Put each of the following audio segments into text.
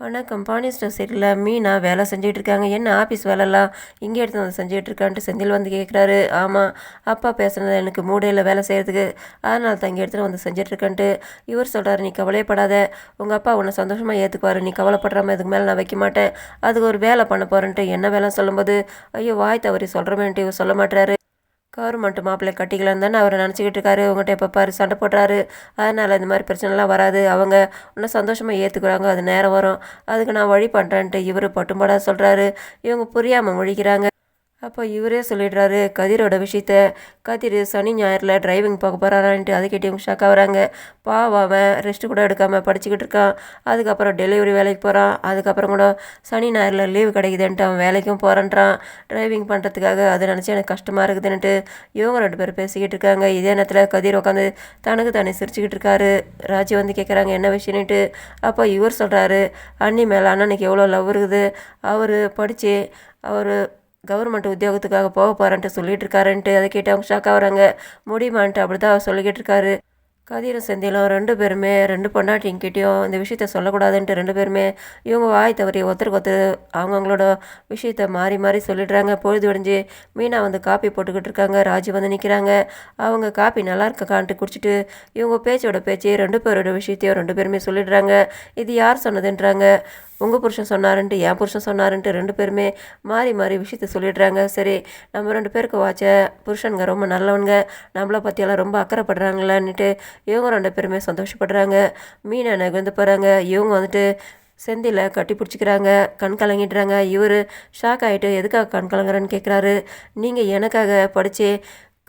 வணக்கம். பானிஸ்டர் சைட்டில் மீனா வேலை செஞ்சுட்டு இருக்காங்க என்ன ஆஃபீஸ் வேலைலாம்? இங்கே எடுத்து வந்து செஞ்சுட்டு இருக்கான்ட்டு செந்தில் வந்து கேட்குறாரு. ஆமாம் அப்பா பேசுனது எனக்கு மூடையில் வேலை செய்கிறதுக்கு அதனால தான் இங்கே எடுத்துகிட்டு வந்து செஞ்சுட்டு இவர் சொல்கிறாரு நீ கவலையப்படாத உங்கள் அப்பா உன்னை சந்தோஷமாக ஏற்றுக்குவார் நீ கவலைப்படுறாம இதுக்கு மேலே நான் வைக்க மாட்டேன். அதுக்கு ஒரு வேலை பண்ண போகிறேன்ட்டு என்ன வேலை சொல்லும்போது ஐயோ வாய் தவறி சொல்கிறமேன்ட்டு இவர் சொல்ல மாட்டாரு கவர்மெண்ட் மாப்பிள்ளை கட்டிக்கலான்னு தானே அவர் நினச்சிக்கிட்டு இருக்காரு. உங்கள்கிட்ட எப்போ பாரு சண்டை போடுறாரு. அதனால் இந்த மாதிரி பிரச்சனைலாம் வராது. அவங்க இன்னும் சந்தோஷமாக ஏற்றுக்குறாங்க அது நேரம் வரும். அதுக்கு நான் வழி பண்ணுறேன்ட்டு இவர் பட்டும்படா சொல்கிறாரு இவங்க புரியாமல் முழிக்கிறாங்க. அப்போ இவரே சொல்லிடுறாரு கதிரோட விஷயத்த. கதிர் சனி ஞாயிறில் டிரைவிங் பார்க்க போகிறாரான்ட்டு அதை கேட்டு இவங்க ஷாக் ஆகுறாங்க பாவம் அவன் ரெஸ்ட் கூட எடுக்காமல் படிச்சுக்கிட்டு இருக்கான். அதுக்கப்புறம் டெலிவரி வேலைக்கு போகிறான் அதுக்கப்புறம் கூட சனி ஞாயிறில் லீவு கிடைக்குதுன்ட்டு அவன் வேலைக்கும் போகிறான்றான் டிரைவிங் பண்ணுறதுக்காக அதை நினச்சி எனக்கு கஷ்டமாக இருக்குதுன்னுட்டு இவங்க ரெண்டு பேரும் பேசிக்கிட்டு இருக்காங்க. இதே நேரத்தில் கதிர் உட்காந்து தனக்கு தானே சிரிச்சுக்கிட்டு இருக்காரு. ராஜி வந்து கேட்குறாங்க என்ன விஷயம்னுட்டு? அப்போ இவர் சொல்கிறாரு அண்ணி மேலே அண்ணனுக்கு எவ்வளோ லவ் இருக்குது. அவர் படித்து அவர் கவர்மெண்ட் உத்தியோகத்துக்காக போக போகிறேன்ட்டு சொல்லிட்டு இருக்காருன்ட்டு அதை கேட்டு அவங்க ஷாக் ஆகுறாங்க. முடியுமான்ட்டு அப்படி தான் அவர் சொல்லிக்கிட்டு இருக்காரு கதிரும் செந்திலும் ரெண்டு பேருமே ரெண்டு பொண்டாட்டிங்கிட்டையும் இந்த விஷயத்த சொல்லக்கூடாதுன்ட்டு ரெண்டு பேருமே இவங்க வாய் தவறி ஒருத்தருக்கு ஒருத்தர் அவங்கவுங்களோட விஷயத்த மாறி மாறி சொல்லிடுறாங்க. பொழுது விடிஞ்சு மீனா வந்து காப்பி போட்டுக்கிட்டு இருக்காங்க. ராஜு வந்து நிற்கிறாங்க அவங்க காப்பி நல்லா இருக்கான்ட்டு குடிச்சிட்டு இவங்க பேச்சோட பேச்சு ரெண்டு பேரோட விஷயத்தையும் ரெண்டு பேருமே சொல்லிடுறாங்க. இது யார் சொன்னதுன்றாங்க. உங்கள் புருஷன் சொன்னாருன்ட்டு என் புருஷன் சொன்னாருன்ட்டு ரெண்டு பேருமே மாறி மாறி விஷயத்த சொல்லிடுறாங்க. சரி நம்ம ரெண்டு பேருக்கு வாச்ச புருஷனுங்க ரொம்ப நல்லவனுங்க. நம்மளை பற்றியெல்லாம் ரொம்ப அக்கறைப்படுறாங்களான்னுட்டு இவங்க ரெண்டு பேருமே சந்தோஷப்படுறாங்க. மீனை நகர்ந்து போகிறாங்க இவங்க வந்துட்டு செந்தியில் கட்டி பிடிச்சிக்கிறாங்க. கண் கலங்கிடுறாங்க. இவர் ஷாக் ஆகிட்டு எதுக்காக கண் கலங்குறேன்னு கேட்குறாரு நீங்கள் எனக்காக படித்து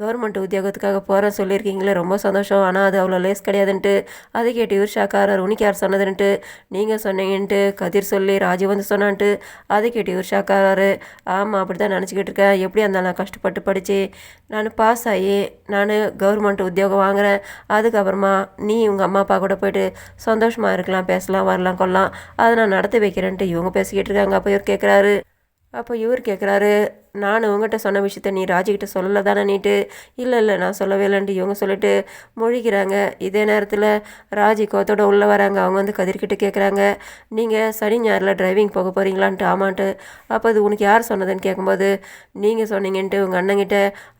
கவர்மெண்ட் உத்தியோகத்துக்காக போகிறேன் சொல்லியிருக்கீங்களே ரொம்ப சந்தோஷம். ஆனால் அது அவ்வளோ லேஸ் கிடையாதுன்ட்டு அதை கேட்டு இவர் ஷாக்காரர் உனக்கு யார் சொன்னதுன்ட்டு நீங்கள் சொன்னீங்கன்ட்டு கதிர் சொல்லி ராஜி வந்து சொன்னான்ட்டு அதை கேட்டு இவர் ஆமாம் அப்படி தான் நினச்சிக்கிட்டு இருக்கேன். எப்படி அந்த நான் கஷ்டப்பட்டு படித்து நான் பாஸ் ஆகி நான் கவர்மெண்ட் உத்தியோகம் வாங்குகிறேன் அதுக்கப்புறமா நீ உங்கள் அம்மா அப்பா கூட போயிட்டு சந்தோஷமாக இருக்கலாம் பேசலாம் வரலாம் கொள்ளலாம். அதை நான் நடத்தி வைக்கிறேன்ட்டு இவங்க பேசிக்கிட்டு இருக்காங்க. அப்போ இவர் கேட்குறாரு அப்போ இவர் கேட்குறாரு நான் உங்கள்கிட்ட சொன்ன விஷயத்த நீ ராஜிக்கிட்ட சொல்லலை தானே நீட்டு? இல்லை இல்லை நான் சொல்லவே இல்லைன்ட்டு இவங்க சொல்லிட்டு மொழிக்கிறாங்க இதே நேரத்தில் ராஜி கோத்தோட உள்ளே வராங்க. அவங்க வந்து கதிர்கிட்ட கேட்குறாங்க நீங்கள் சனி ஞாயிறில் டிரைவிங் போக போகிறீங்களான்ட்டு ஆமான்ட்டு. அப்போ அது உனக்கு யார் சொன்னதுன்னு கேட்கும்போது நீங்கள் சொன்னீங்கன்ட்டு உங்கள் அண்ணங்கிட்ட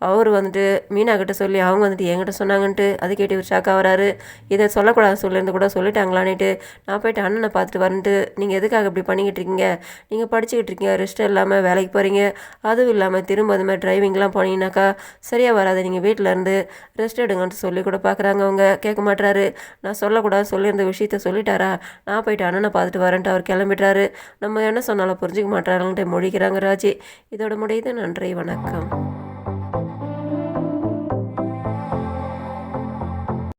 அவர் வந்துட்டு மீனா கிட்ட சொல்லி அவங்க வந்துட்டு என்கிட்ட சொன்னாங்கன்ட்டு. அது கேட்டு இவர் ஷாக்காக வராரு இதை சொல்லக்கூடாது சொல்லியிருந்து கூட சொல்லிட்டாங்களான்ட்டு நான் போயிட்டு அண்ணனை பார்த்துட்டு வரேன்ட்டு. நீங்கள் எதுக்காக இப்படி பண்ணிக்கிட்டு இருக்கீங்க? நீங்கள் படிச்சுக்கிட்டு இருக்கீங்க. ரெஸ்ட் இல்லாமல் வேலைக்கு போகிறீங்க அது அதுவும் இல்லாமல் திரும்ப அது மாதிரி டிரைவிங்லாம் போனீங்கன்னாக்கா சரியாக வராது. நீங்கள் வீட்டில் இருந்து ரெஸ்ட் எடுங்கன்ட்டு சொல்லி கூட பார்க்குறாங்க அவங்க. கேட்க மாட்டுறாரு நான் சொல்லக்கூடாது சொல்லியிருந்த விஷயத்த சொல்லிட்டாரா? நான் போயிட்டு அண்ணனை பார்த்துட்டு வரேன்ட்டு அவர் கிளம்பிட்டாரு நம்ம என்ன சொன்னாலும் புரிஞ்சிக்க மாட்டாருன்ட்டு மொழிக்கிறாங்க ராஜி. இதோட முடியுது. நன்றி. வணக்கம்.